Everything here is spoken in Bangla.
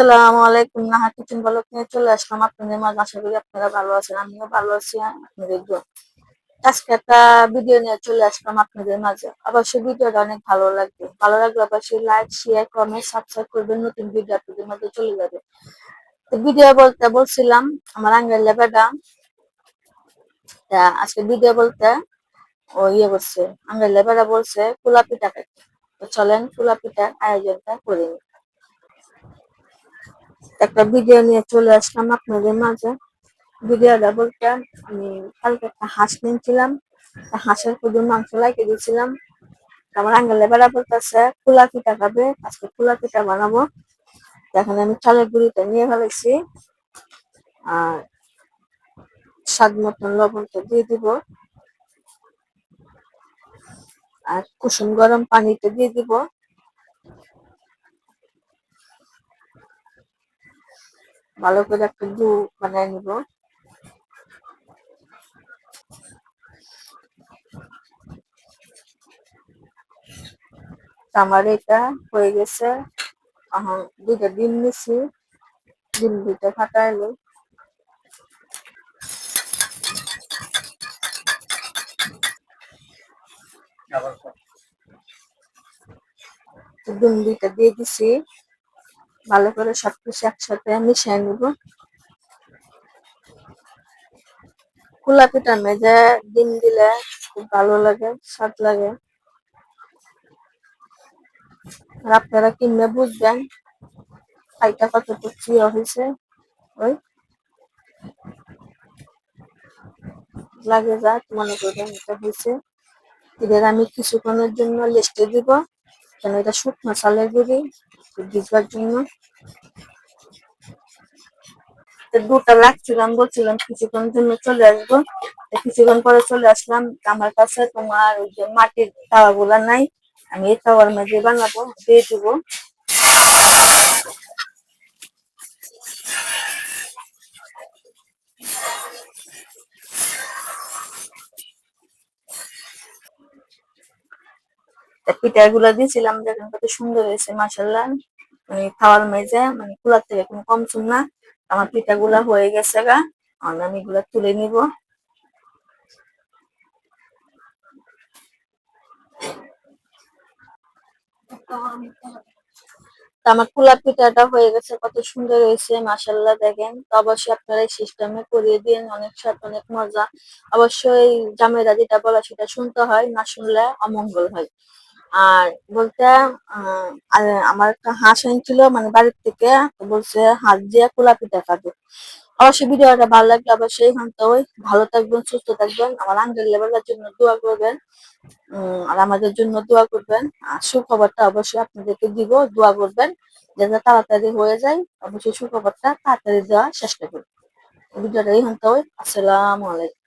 আসসালামু আলাইকুম, নাহা কিচেন ব্লগ নিয়ে চলে আসলাম। আপনাদের মাঝে আশা করি আপনারা ভালো আছেন, আমিও ভালো আছি, আপনাদের আজকে একটা ভিডিও নিয়ে চলে আসলাম আপনাদের মাঝে। অবশ্যই ভিডিওটা অনেক ভালো লাগবে। ভালো লাগলে অবশ্যই লাইক শেয়ার কমেন্ট সাবস্ক্রাইব করবেন, নতুন ভিডিও আপনাদের মাঝে চলে যাবে। তো ভিডিও বলতে বলছিলাম, আমার আঙ্গেল লেবাটা আজকে ভিডিও বলতে ও ইয়ে করছে আঙ্গেল লেবাটা বলছে কুলা পিঠা তো চলেন কুলা পিঠার আয়োজনটা করে নিই। একটা ভিডিও নিয়ে চলে আসলাম আপনাদের মাঝে। ভিডিওটা বলতে আমি কালকে একটা হাঁস নিয়েছিলাম হাঁসের শুধু মাংস লাগিয়ে দিয়েছিলাম। আমার আঙ্গেলে বেড়া বলতেছে কুলা পিঠা খাবে, আজকে কুলা পিঠা বানাবো। এখন আমি চালের গুঁড়িটা নিয়ে ফেলেছি। আর স্বাদ মতন লবণটা দিয়ে দিব। আর কুসুম গরম পানিটা দিয়ে দিব। ভালো করে একটু দু বানায় নিব। আমার এটা হয়ে গেছে। এখন দুইটা ডিম নিছি। ডিম দুইটা ফাটাইলো ডিম দুইটা দিয়ে দিছি। ভালো করে সবকিছু একসাথে মিশিয়ে নিব। খোলা পিঠা মেজে ডিম দিলে খুব ভালো লাগে, স্বাদ লাগে। আর আপনারা কিনলে বুঝবেন খাইটা কতটুকু প্রিয় হয়েছে। ওই লাগে যাক, মনে করবেন এটা হয়েছে। এদের আমি কিছুক্ষণের জন্য লিস্টে দিব। কেন এটা শুকনো চালের গুঁড়ি? ভিজবার জন্য। দুটা লাগছিলাম, বলছিলাম কিছুক্ষণ জন্য চলে আসব। কিছুক্ষণ পরে চলে আসলাম আমার কাছে তোমার ওই যে মাটির তাওয়া গুলা নাই, আমি এই তাওয়ার মাঝে বানাবো, দিয়ে দিব। পিঠা গুলা দিয়েছিলাম, দেখেন কত সুন্দর হয়েছে মাসাল্লাহ মানে খাওয়ার মেজে মানে কুলার থেকে কোনো কম চুন না। আমার পিঠা গুলা হয়ে গেছে গা আমি এগুলা তুলে নিব। আমার কুলা পিঠাটা হয়ে গেছে, কত সুন্দর হয়েছে মাসাল্লাহ দেখেন। তো অবশ্যই আপনারা এই সিস্টেমে করিয়ে দিন, অনেক স্বাদ, অনেক মজা। অবশ্যই জামেরা যেটা বলা সেটা শুনতে হয় না শুনলে অমঙ্গল হয়। আর বলতে আমার একটা হাঁস আনছিল মানে বাড়ির থেকে বলছে হাঁস দিয়ে কোলা পিঠা খাবে অবশ্যই ভিডিওটা ভালো লাগলে অবশ্যই ওই ভালো থাকবেন, সুস্থ থাকবেন। আমার আঙ্গেল লেভেলের জন্য দোয়া করবেন। আর আমাদের জন্য দোয়া করবেন। আর সুখবরটা অবশ্যই আপনাদেরকে দিব, দোয়া করবেন যাতে তাড়াতাড়ি হয়ে যায়। অবশ্যই সুখবরটা তাড়াতাড়ি দেওয়ার চেষ্টা করবেন। ভিডিওটা এখান ওই আসসালামু আলাইকুম।